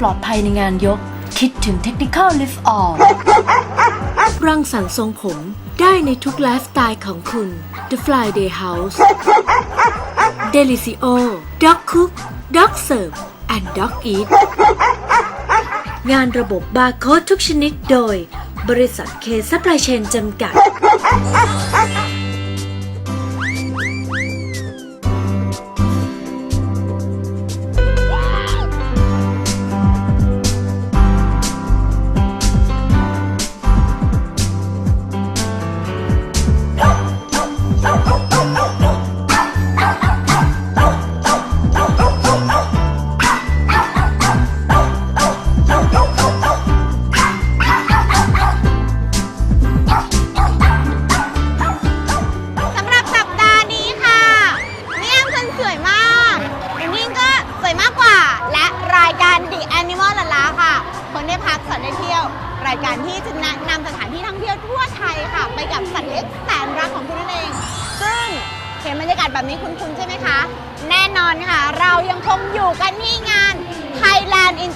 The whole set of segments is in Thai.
ปลอดภัยในงานยก คิดถึง Technical Lift Off รังสรรค์ทรงผมได้ในทุกไลฟ์สไตล์ของคุณ The Friday House Delicio Dog Cook Dog Serve and Dog Eat งานระบบบาร์โค้ดทุกชนิดโดย บริษัทเคซัพพลายเชนจำกัด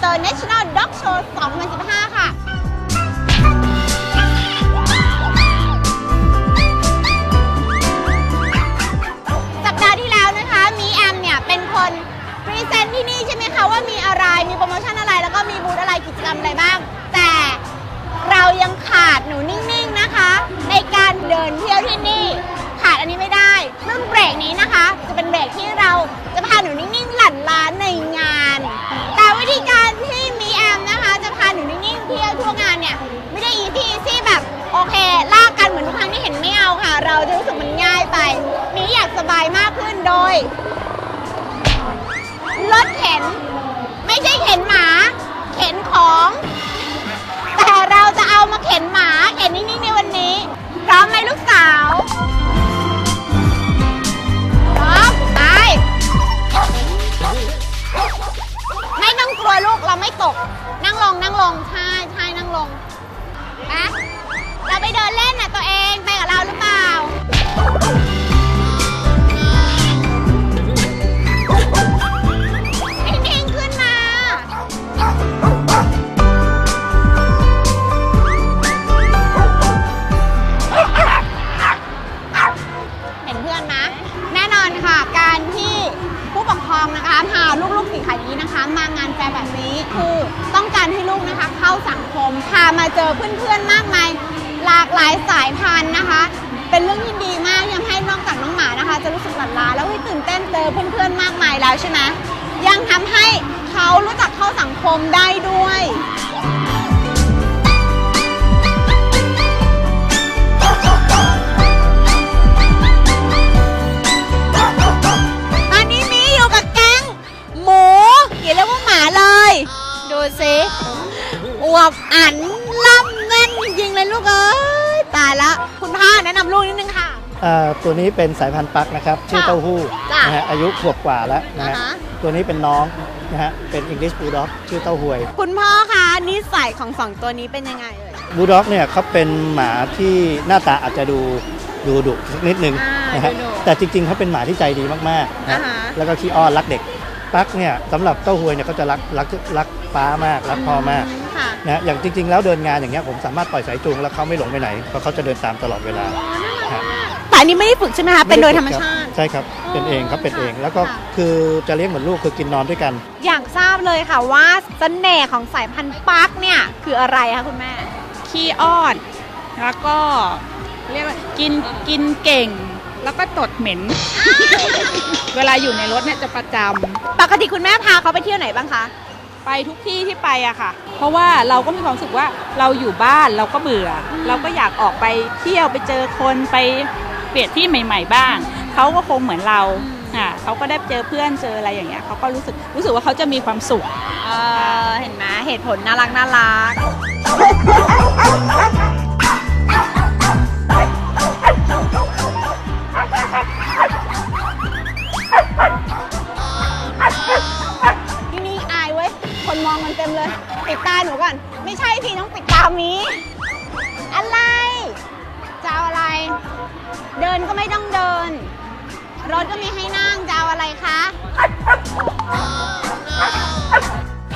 International Dog Show 2015 ค่ะ สัปดาห์ที่แล้วนะคะ มีแอมเนี่ย เป็นคนพรีเซนต์ที่นี่ใช่ไหมคะ ว่ามีอะไร มีโปรโมชั่นอะไร แล้วก็มีบูธอะไร กิจกรรมอะไรบ้าง แต่เรายังขาดหนูนิ่งๆนะคะ ในการเดินเที่ยวที่นี่ ขาดอันนี้ไม่ได้ ซึ่งเบรกนี้นะคะ จะเป็นเบรกที่เราจะพาหนูนิ่ง อเคลากกันเหมือนทุกครั้งที่เห็นไม่เอาค่ะ เราจะรู้สึกมันง่ายไปมีอยากสบายมากขึ้นโดยรถเข็น ไม่ใช่เข็นหมา เข็นของ แต่เราจะเอามาเข็นหมา เข็นนิ่งๆในวันนี้ มายแล้วใช่ไหมยังทำให้เขารู้จักเข้าสังคมได้ด้วย ตอนนี้มีอยู่กับแก๊งหมูอย่าเรียกว่าหมาเลย ดูสิอวบอันล่ำแน่นจริงๆเลยลูกเอ้ยตายละคุณพ่อแนะนำลูกนิดนึงค่ะ ตัวนี้เป็นสายพันธุ์ปักนะครับ ชื่อเต้าหู้จ้ะนะฮะอายุขวบกว่าแล้วนะฮะอ่าฮะ ตัวนี้เป็นน้องนะฮะเป็น English Bulldog ชื่อเต้าหวย คุณพ่อคะนิสัยของสองตัวนี้เป็นยังไงเอ่ย Bulldog เนี่ยเขาเป็นหมาที่หน้าตาอาจจะดูดูดุสักนิดนึงอ่านนะฮะดูดุแต่จริงๆเขาเป็นหมาที่ใจดีมากๆนะอ่าฮะ แล้วก็ขี้อ้อนรักเด็กปักเนี่ยสำหรับเต้าหวยเนี่ยเขาจะรักรักรักป้ามากรักพ่อมากค่ะ นะอย่างจริง ๆ แล้วเดินงานอย่างเงี้ยผมสามารถปล่อยสายจูงแล้วเขาไม่หลงไปไหนเพราะเขาจะเดินตามตลอดเวลาแต่ อันนี้ไม่ได้ฝึกใช่ไหมคะ เป็นโดยธรรมชาติ ใช่ครับ เป็นเองครับ เป็นเอง แล้วก็ค่ะคือจะเลี้ยงเหมือนลูกคือกินนอนด้วยกัน อยากทราบเลยค่ะว่าเสน่ห์ของสายพันธุ์ปักเนี่ยคืออะไรคะคุณแม่ ขี้อ้อน แล้วก็เรียกว่ากินกินเก่ง แล้วก็ตดเหม็น เวลาอยู่ในรถเนี่ยจะประจำปกติคุณแม่พาเขาไปเที่ยวไหนบ้างคะ ไปทุกที่ที่ไปอะค่ะ เพราะว่าเราก็มีความรู้สึกว่าเราอยู่บ้านเราก็เบื่ออเราก็อยากออกไปเที่ยวไปเจอคนไปเป ลี่ยนที่ใหม่ ๆ บ้างเขาก็คงเหมือนเราอะเขาก็ได้เจอเพื่อนเจออะไรอย่างเงี้ยเขาก็รู้สึกรู้สึกว่าเขาจะมีความสุขเออเห็นไหมเหตุผลน่ารักน่ารักที่นี่อายเว้ย คนมองมันเต็มเลย ปิดตาหนูก่อน ไม่ใช่สิต้องปิดตามี อะไร จะเอาอะไร เดินก็ไม่ต้องเดิน รถก็มีให้นั่งจะเอาอะไรคะ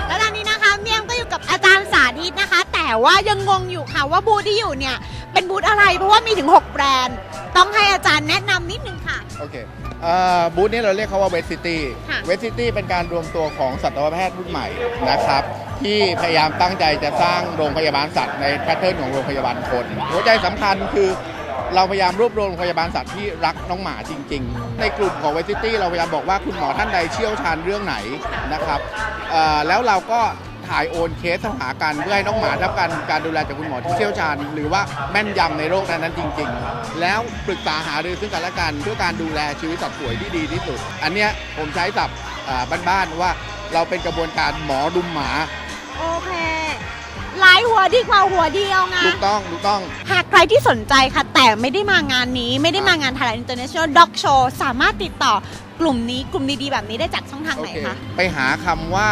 แล้วตอนนี้นะคะเมียมก็อยู่กับอาจารย์สาธิตนะคะ แต่ว่ายังงงอยู่ค่ะว่าบูธที่อยู่เนี่ย เป็นบูธอะไรเพราะว่ามีถึง 6 แบรนด์ ต้องให้อาจารย์แนะนำนิดนึงค่ะ โอเคเอ่อบูธนี้เราเรียกเขาว่าเวสซิตี้ ค่ะ เวสซิตี้เป็นการรวมตัวของสัตวแพทย์รุ่นใหม่นะครับ ที่พยายามตั้งใจจะสร้างโรงพยาบาลสัตว์ในแพทเทิร์นของโรงพยาบาลคน หัวใจสำคัญคือ เราพยายามรวบรวมโรงพยาบาลสัตว์ที่รักน้องหมาจริง ๆ ในกลุ่มของเวสซิตี้เราพยายามบอกว่าคุณหมอท่านใดเชี่ยวชาญเรื่องไหนนะครับเอ่อแล้วเราก็ถ่ายโอนเคสเข้าหากันเพื่อให้น้องหมาได้รับการการดูแลจากคุณหมอที่เชี่ยวชาญ หรือว่าแม่นยำในโรคนั้นๆจริง ๆ แล้วปรึกษาหารือซึ่งกันและกันเพื่อการดูแลชีวิตสัตว์ป่วยที่ดีที่สุด อันเนี้ยผมใช้ศัพท์อ่าบ้านๆว่าเราเป็นกระบวนการหมอดุมหมา โอเคหลายหัวดีกว่าหัวเดียวไงถูกต้องถูกต้อง หากใครที่สนใจค่ะ แต่ไม่ได้มางานนี้ไม่ได้มางาน Thailand International Dog Show สามารถติดต่อกลุ่มนี้กลุ่มดีๆแบบนี้ได้จากช่องทางไหนโอเคคะ ไปหาคำว่า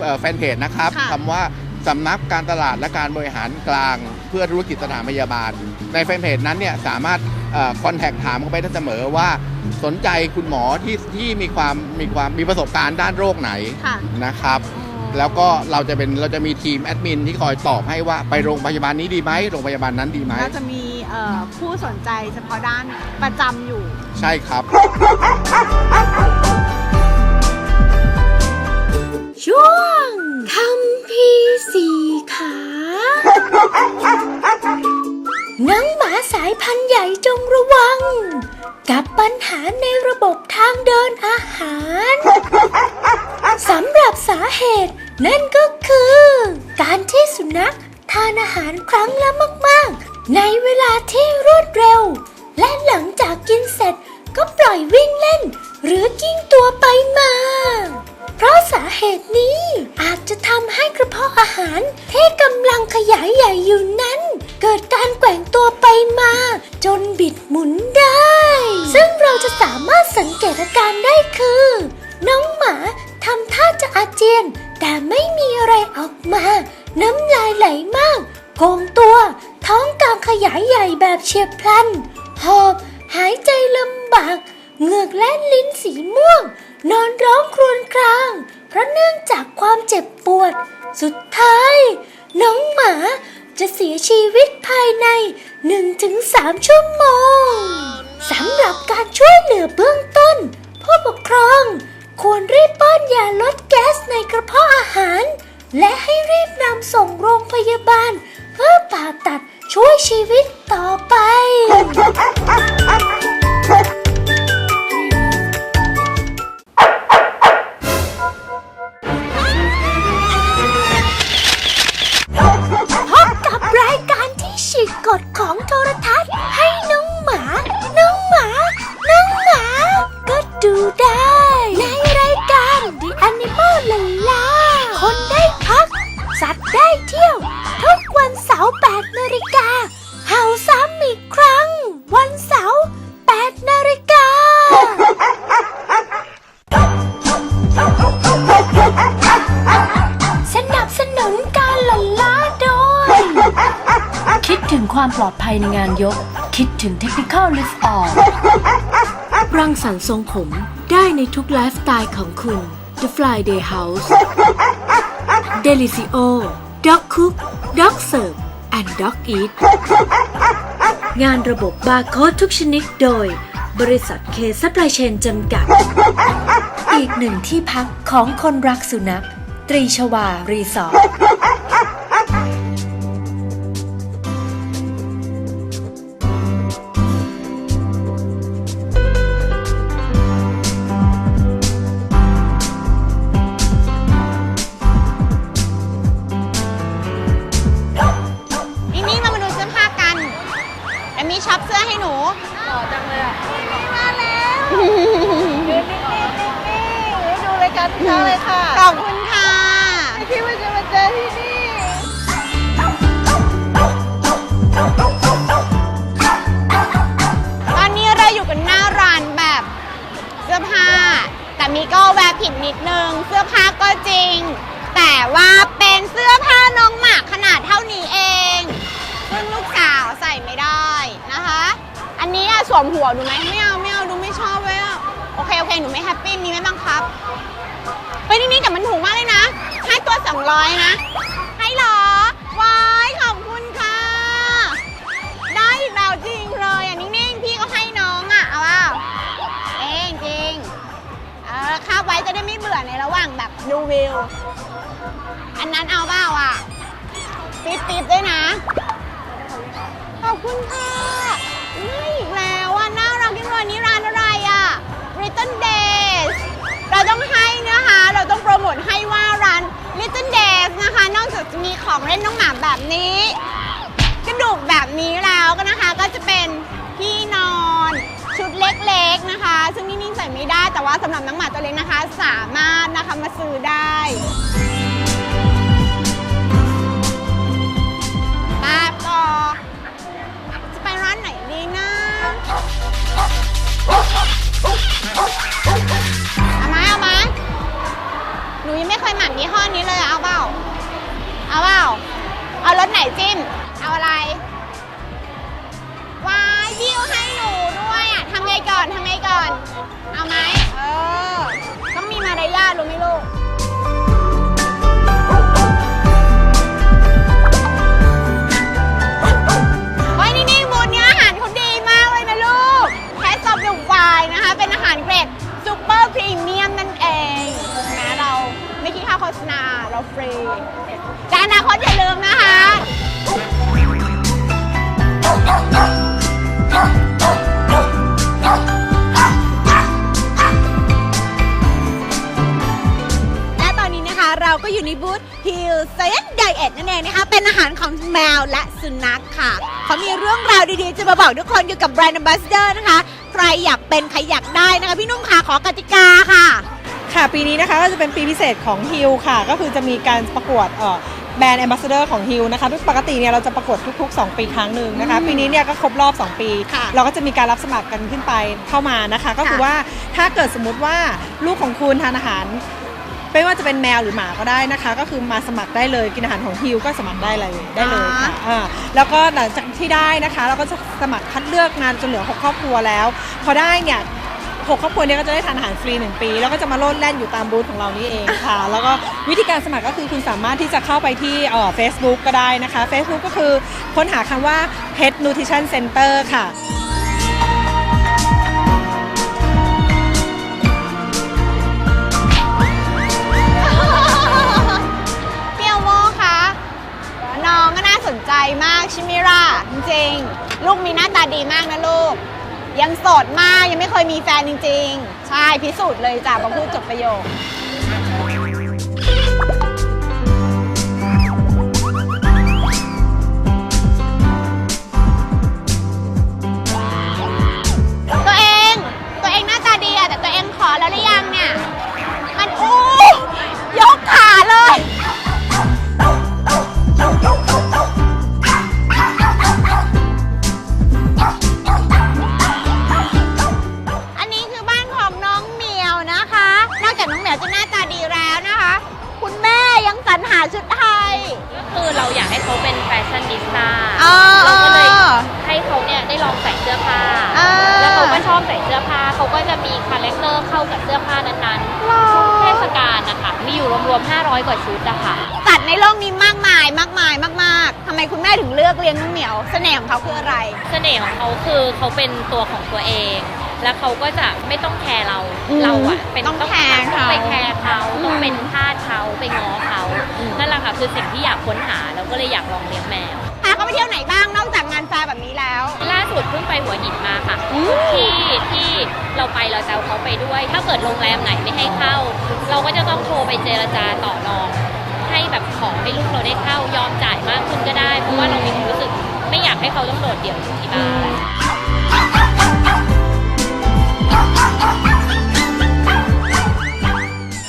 เอ่อแฟนเพจนะครับค่ะ คำว่าสำนักการตลาดและการบริหารกลาง เพื่อธุรกิจสถานพยาบาล ในแฟนเพจนั้นเนี่ยสามารถคอนแทคถามเข้าไปได้เสมอว่าสนใจคุณหมอที่ที่มีความมีความมีประสบการณ์ด้านโรคไหนค่ะนะครับ แล้วก็เราจะเป็นเราจะมีทีมแอดมินที่คอยตอบให้ว่าไปโรงพยาบาลนี้ดีไหมโรงพยาบาลนั้นดีไหม ก็จะมีเอ่อ ผู้สนใจเฉพาะด้านประจำอยู่ ใช่ครับ ช่วงคำพีสีขาน้องหมาสายพันธุ์ใหญ่จงระวัง กับปัญหาในระบบทางเดินอาหารสำหรับสาเหตุนั่นก็คือ การที่สุนัขทานอาหารครั้งละมาก ๆ ในเวลาที่รวดเร็ว และหลังจากกินเสร็จก็ปล่อยวิ่งเล่น หรือกิ้งตัวไปมา เพราะสาเหตุนี้อาจจะทำให้กระเพาะอาหารที่กำลังขยายใหญ่อยู่นั้น เกิดการแกว่งตัวไปมา จนบิดหมุนได้ ซึ่งเราจะสามารถสังเกตอาการได้คือ น้องหมาทำท่าจะอาเจียน แต่ไม่มีอะไรออกมา น้ำลายไหลมากโกงตัว ท้องกลางขยายใหญ่แบบเฉียบพลัน หอบ หายใจลำบาก เหงือกและลิ้นสีม่วง นอนร้องครวญคราง เพราะเนื่องจากความเจ็บปวด สุดท้าย น้องหมาจะเสียชีวิตภายใน 1-3 ชั่วโมง สำหรับการช่วยเหลือเบื้องต้น ผู้ปกครอง ควรรีบป้อนยาลดแก๊สในกระเพาะอาหาร และให้รีบนำส่งโรงพยาบาล เพื่อผ่าตัด ช่วยชีวิตต่อไป พบกับรายการที่ฉีกกฎของโทร ปลอดภัยในงานยก คิดถึง Technical Lift Off รังสรรค์ทรงผมได้ในทุกไลฟ์สไตล์ของคุณ The Friday House Delicio Dog Cook Dog Serve and Dog Eat งานระบบบาร์โค้ดทุกชนิดโดย บริษัทเคซัพพลายเชนจำกัด อีกหนึ่งที่พักของคนรักสุนัข ตรีชวารีสอร์ท วมหัวดูไหมไม่เอาไม่เอาดูไม่ชอบเว้ยอะโอเคโอเคหนูไม่แฮปปี้มีไหมบังคับเฮ้ยนี่นี่แต่มันถูกมากเลยนะ ให้ตัว200นะ ให้เหรอว้ายขอบคุณค่ะ ได้อีกแล้วจริงเลยอะนิ่งๆพี่ก็ให้น้องอะเอาเปล่าเองจริงเออคาไว้จะได้ไม่เบื่อในระหว่างแบบดูวิว อันนั้นเอาเปล่าอะปิ๊บปิ๊บด้วยนะ ขอบคุณค่ะ เราต้องโปรโมทให้ว่าร้าน Little Days นะคะ นอกจากจะมีของเล่นน้องหมาแบบนี้ กระดูกแบบนี้แล้วก็นะคะ ก็จะเป็นที่นอนชุดเล็กๆนะคะ ซึ่งนิ่งใส่ไม่ได้ แต่ว่าสำหรับน้องหมาตัวเล็กนะคะ สามารถนะคะมาซื้อได้มาต่อจะไปร้านไหนดีนะ หนูยังไม่เคยหมั่นยี่ห้อนี้เลยเอาเปล่าเอาเปล่าเอารถไหนจิ้ม เอาอะไรวายพี่เอาให้หนูด้วยอะทำไงก่อนทำไงก่อน เอาไหมเออต้องมีมารยาทรู้ไหมลูกเฮ้ยนี่นี่บูธเนี้ยอาหารเขาดีมากเลยนะลูกแคสซอบเดวายนะคะ เป็นอาหารเกรดซูเปอร์พรีเมียม ษณาเราฟรีแต่อนาคตอย่าลืมนะคะและตอนนี้นะคะเราก็อยู่ในบูธ Hill Science Diet นั่นเองนะคะ เป็นอาหารของแมวและสุนัขค่ะ เขามีเรื่องราวดีๆ จะมาบอกทุกคนเกี่ยวกับแบรนด์ Ambassador นะคะ ใครอยากเป็น ใครอยากได้นะคะ พี่นุ่มค่ะขอกติกาค่ะ ค่ะปีนี้นะคะก็จะเป็นปีพิเศษของฮิลค่ะ ก็คือจะมีการประกวดเอ่อแบรนด์แอมบาสเดอร์ของฮิลนะคะปกติเนี่ยเราจะประกวดทุกๆ 2 ปีครั้งหนึ่งนะคะ ปีนี้เนี่ยก็ครบรอบ 2 ปีค่ะเราก็จะมีการรับสมัครกันขึ้นไปเข้ามานะคะ ก็คือว่าถ้าเกิดสมมุติว่าลูกของคุณทานอาหารไม่ว่าจะเป็นแมวหรือหมาก็ได้นะคะ ก็คือมาสมัครได้เลยกินอาหารของฮิลก็สมัครได้เลยได้เลยค่ะอ่าแล้วก็หลังจากที่ได้นะคะ เราก็จะสมัครคัดเลือกงานจนเหลือ6ครอบครัวแล้ว พอได้เนี่ย หกครอบครัวเนี้ก็จะได้ทานอาหารฟรี 1 ปี แล้วก็จะมาโลดแล่นอยู่ตามบูธของเรานี่เองค่ะ แล้วก็วิธีการสมัครก็คือคุณสามารถที่จะเข้าไปที่เอ่อ Facebook ก็ได้นะคะ Facebook ก็คือค้นหาคำว่า Pet Nutrition Center ค่ะเพี่อโมคะน้องก็น่าสนใจมากใช่ไหมล่ะจริงๆลูกมีหน้าตาดีมากนะลูก ยังโสดมากยังไม่เคยมีแฟนจริง ๆ ใช่พิสูจน์เลยจ้ะพอพูดจบประโยค หัวหินมาค่ะอืมที่ที่เราไปเราจะเอาเขาไปด้วย ถ้าเกิดโรงแรมไหนไม่ให้เข้า เราก็จะต้องโทรไปเจรจาต่อรอง ให้แบบขอให้ลูกเราได้เข้ายอมจ่ายมากขึ้นก็ได้ เพราะว่าเรามีความรู้สึกไม่อยากให้เขาต้องโดดเดี่ยวอยู่ที่บ้านโด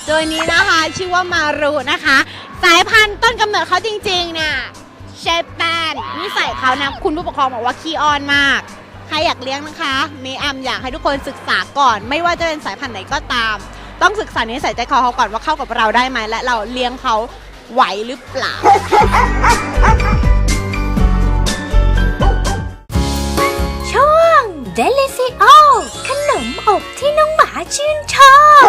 ตัวนี้นะคะชื่อว่ามารุนะคะ สายพันธุ์ต้นกำเนิดเขาจริงๆเนี่ยเชฟแปนนิสัยเขานะ คุณผู้ปกครองบอกว่าขี้อ้อนมากใค รอยากเลี้ยงนะคะเมแอมอยากให้ทุกคนศึกษาก่อน ไม่ว่าจะเป็นสายพันธุ์ไหนก็ตาม ต้องศึกษานิสัยใจคอเขาก่อนว่าเข้ากับเราได้ไหมและเราเลี้ยงเขาไหวหรือเปล่า ช่วง d e l i c i o ขนมอบที่น้องหมาชื่นชอบ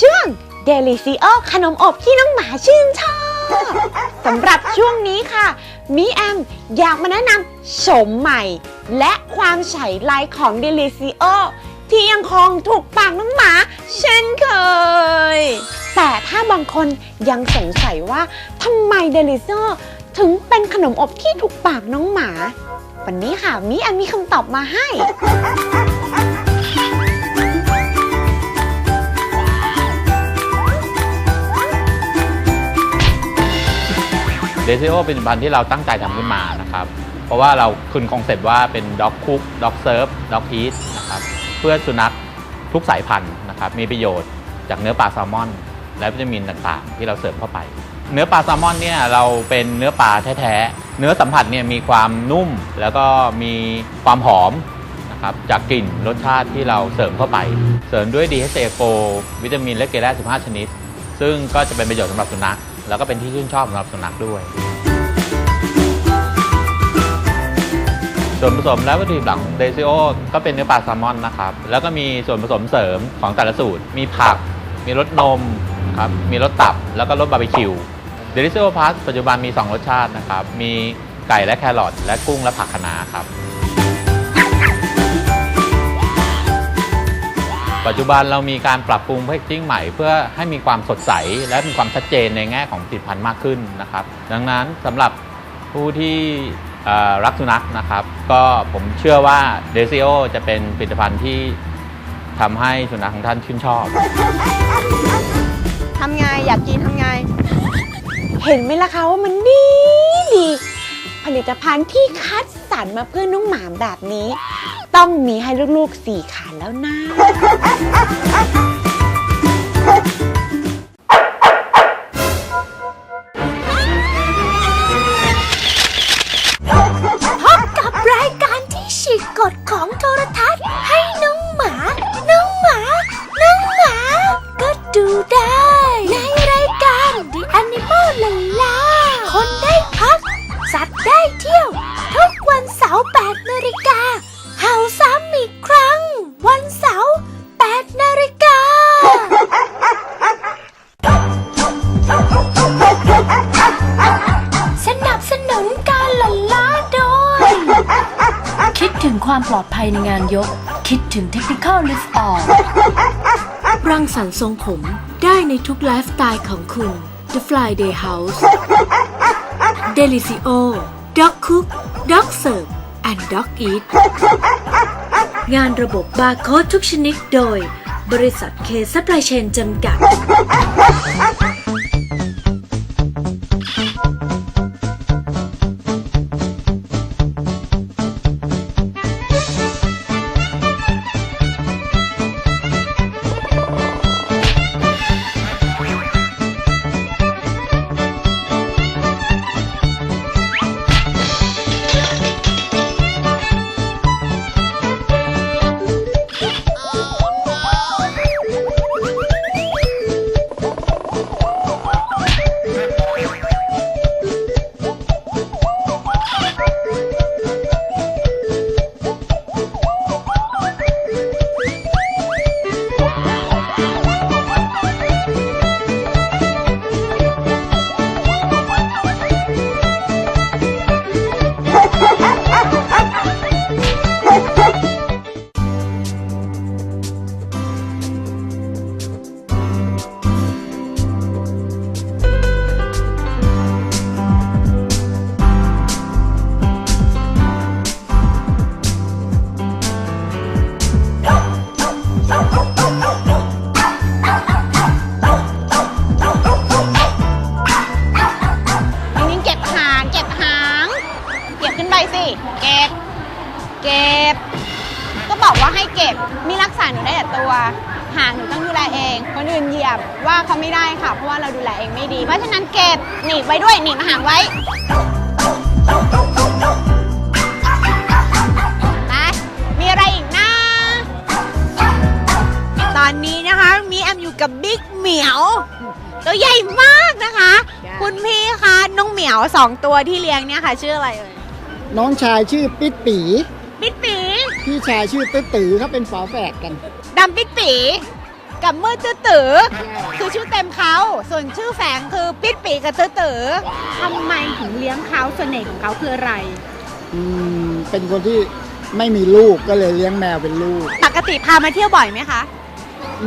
ช่วง d e l i c i o ขนมอบที่น้องหมาชื่นชอบ สำหรับช่วงนี้ค่ะ มีแอมอยากมาแนะนำโฉมใหม่ และความใช้ไลของ d e l i c i o ที่ยังคงถูกปากน้องหมาเช่นเคย แต่ถ้าบางคนยังสงสัยว่าทำไม d e l i c i o ถึงเป็นขนมอบที่ถูกปากน้องหมา วันนี้ค่ะ มีแอมมีคำตอบมาให้ เดซิโอเป็นผลิตภัณฑ์ที่เราตั้งใจทำขึ้นมานะครับ เพราะว่าเราคุณคอนเซ็ปต์ว่าเป็นด็อกคุกด็อกเซิร์ฟด็อกอีทนะครับเพื่อสุนัขทุกสายพันธุ์นะครับมีประโยชน์จากเนื้อปลาแซลมอน และวิตามินต่างๆ ที่เราเสริมเข้าไป เนื้อปลาแซลมอนเนี่ยเราเป็นเนื้อปลาแท้ๆเนื้อสัมผัสเนี่ยมีความนุ่มแล้วก็มีความหอมนะครับจากกลิ่นรสชาติที่เราเสริมเข้าไป เสริมด้วย DHA โกวิตามินและเกลือ15 ชนิด ซึ่งก็จะเป็นประโยชน์สำหรับสุนัข แล้วก็เป็นที่ชื่นชอบสำหรับสุนัขด้วย ส่วนผสมและวัตถุดิบหลักของเดซิโอก็เป็นเนื้อปลาแซลมอนนะครับ แล้วก็มีส่วนผสมเสริมของแต่ละสูตร มีผัก มีรสนมครับมีรสตับแล้วก็รสบาร์บีคิวเดลิซิโอพาสปัจจุบันมี 2 รสชาตินะครับ มีไก่และแครอทและกุ้งและผักคะน้าครับ ปัจจุบันเรามีการปรับปรุงแพคจิ้งใหม่เพื่อให้มีความสดใส และมีความชัดเจนในแง่ของผลิตภัณฑ์มากขึ้นนะครับ ดังนั้นสำหรับผู้ที่รักสุนัขนะครับ ก็ผมเชื่อว่าเดซิโอจะเป็นผลิตภัณฑ์ที่ทำให้สุนัขของท่านชื่นชอบทำไงอยากกินทำไง เห็นไหมล่ะคะว่ามันดีดี ผลิตภัณฑ์ที่คัดสรรมาเพื่อน้องหมาแบบนี้ ต้องมีให้ลูกๆสี่ขาแล้วนะ ความปลอดภัยในงานยก คิดถึง Technical Lift Off รังสรรค์ทรงผมได้ในทุกไลฟ์สไตล์ของคุณ The Friday House Delicio Dog Cook Dog Serve and Dog Eat งานระบบบาร์โค้ดทุกชนิดโดย บริษัทเคซัพพลายเชนจำกัด เขาไม่ได้ค่ะ เพราะว่าเราดูแลเองไม่ดี เพราะฉะนั้นเก็บหนีบไว้ด้วยหนีบหางไว้ไปมีอะไรอีกนะ ตอนนี้นะคะ มีแอมอยู่กับบิ๊กเหมียว ตัวใหญ่มากนะคะ คุณพี่คะน้องเหมียวสองตัวที่เลี้ยงเนี่ยค่ะ ชื่ออะไรเอ่ยน้องชายชื่อปิ๊ดปีปิ๊ดปีพี่ชายชื่อตื้อตือเขาเป็นฝาแฝดกันดำปิ๊ดปีกับมือตื้อ ตือ คือชื่อเต็มเขา ส่วนชื่อแฝงคือปิ๊ดปีกับตื้อตือทำไมถึงเลี้ยงเขาเสน่ห์ของเขาคืออะไร อืมเป็นคนที่ไม่มีลูกก็เลยเลี้ยงแมวเป็นลูก ปกติพามาเที่ยวบ่อยไหมคะ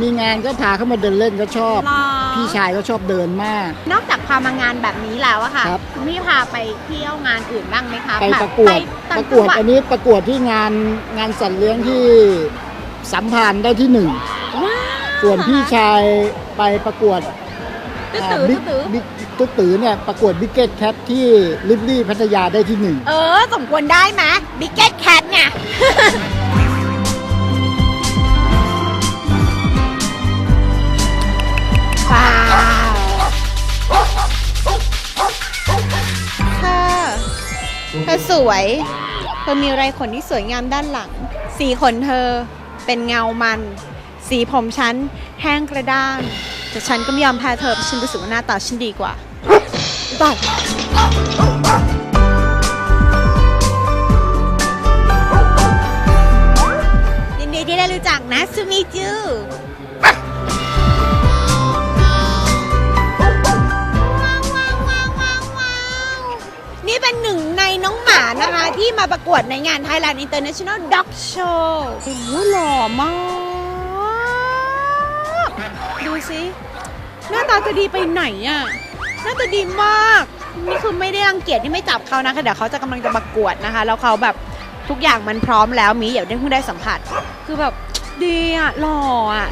มีงานก็พาเขามาเดินเล่นก็ชอบ หรอ พี่ชายก็ชอบเดินมาก นอกจากพามางานแบบนี้แล้วอะค่ะครับ ณพี่พาไปเที่ยวงานอื่นบ้างไหมคะไปแบบประกวดต่างประกวดจังหอันนี้ประกวดที่งานงานสัตว์เลี้ยงที่สัมพันธ์ได้ที่หนึ่งว้าว ส่วนพี่ชายไปประกวดตื้อตือบิ๊กตื้อตือบิ๊กตุ๊กตือเนี่ยประกวดบิ๊กเก็ตแคทที่ลิฟลี่พัทยาได้ที่หนึ่งเออ สมควรได้ไหมบิ๊กเก็ตแคทเนี่ย ว้าวเธอเธอสวย เธอมีไรขนที่สวยงามด้านหลัง สีขนเธอเป็นเงามัน สีผมฉันแห้งกระด้าง แต่ฉันก็ไม่ยอมแพ้เธอเพราะฉันรู้สึกว่าหน้าตาฉันดีกว่าบายยินดีที่ได้รู้จักนะซูมิจูนี่เป็นหนึ่งในน้องหมานะคะ ที่มาประกวดในงาน Thailand International Dog Show โอ้หหล่อมาก สิหน้าตาจะดีไปไหนอะหน้าตาดีมากนี่คือไม่ได้รังเกียจที่ไม่จับเขานะคะเดี๋ยวเขาจะกำลังจะประกวดนะคะ แล้วเขาแบบทุกอย่างมันพร้อมแล้วมีเดี๋ยวได้เพิ่งได้สัมผัส คือแบบดีอะหล่ออะ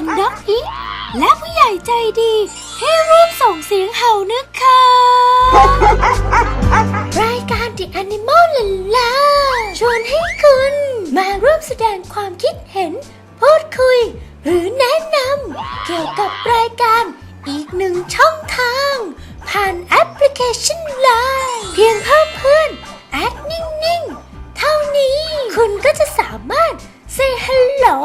นด็อกอีและผู้ใหญ่ใจดีที่ร่วมส่งเสียงเห่านะคะ รายการ The Animal ลลาชวนให้คุณ มาร่วมแสดงความคิดเห็น พูดคุย หรือแนะนำเกี่ยวกับรายการอีกหนึ่งช่องทาง ผ่านแอปพลิเคชัน Line เพียงเพิ่มเพื่อนแอดนิ่งๆ เท่านี้ คุณก็จะสามารถ say hello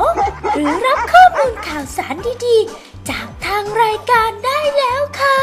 หรือรับข้อมูลข่าวสารดีๆ จากทางรายการได้แล้วค่ะ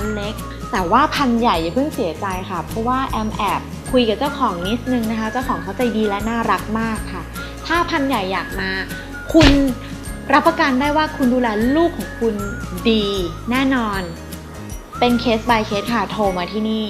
น้องหมาพันเล็ก แต่ว่าพันใหญ่อย่าเพิ่งเสียใจค่ะ เพราะว่าแอมแอบคุยกับเจ้าของนิดนึงนะคะ เจ้าของเขาใจดีและน่ารักมากค่ะ ถ้าพันใหญ่อยากมา คุณรับประกันได้ว่าคุณดูแลลูกของคุณดีแน่นอน เป็นเคส by เคสค่ะ โทรมาที่นี่